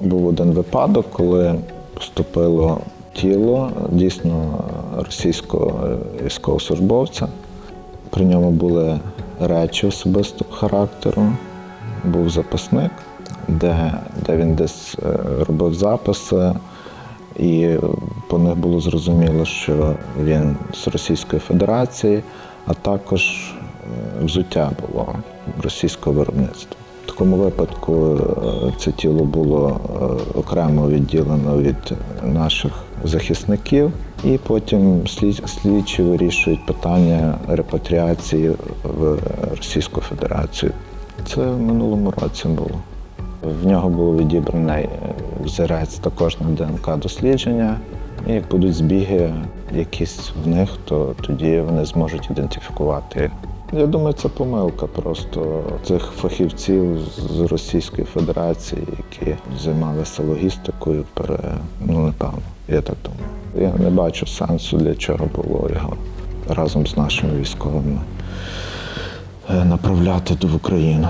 Був один випадок, коли поступило тіло дійсно російського е, військовослужбовця. При ньому були речі особистого характеру, був записник, де, де він десь е, робив записи, і по них було зрозуміло, що він з Російської Федерації, а також е, взуття було російського виробництва. Такому випадку е, це тіло було е, окремо відділено від наших захисників, і потім слідчі вирішують питання репатріації в Російську Федерацію. Це в минулому році було. В нього було відібраний е, взірець також на ДНК дослідження. І як будуть збіги якісь в них, то тоді вони зможуть ідентифікувати. Я думаю, це помилка просто цих фахівців з Російської Федерації, які займалися логістикою, пере... ну напевно, я так думаю. Я не бачу сенсу, для чого було його разом з нашими військовими е, направляти в Україну.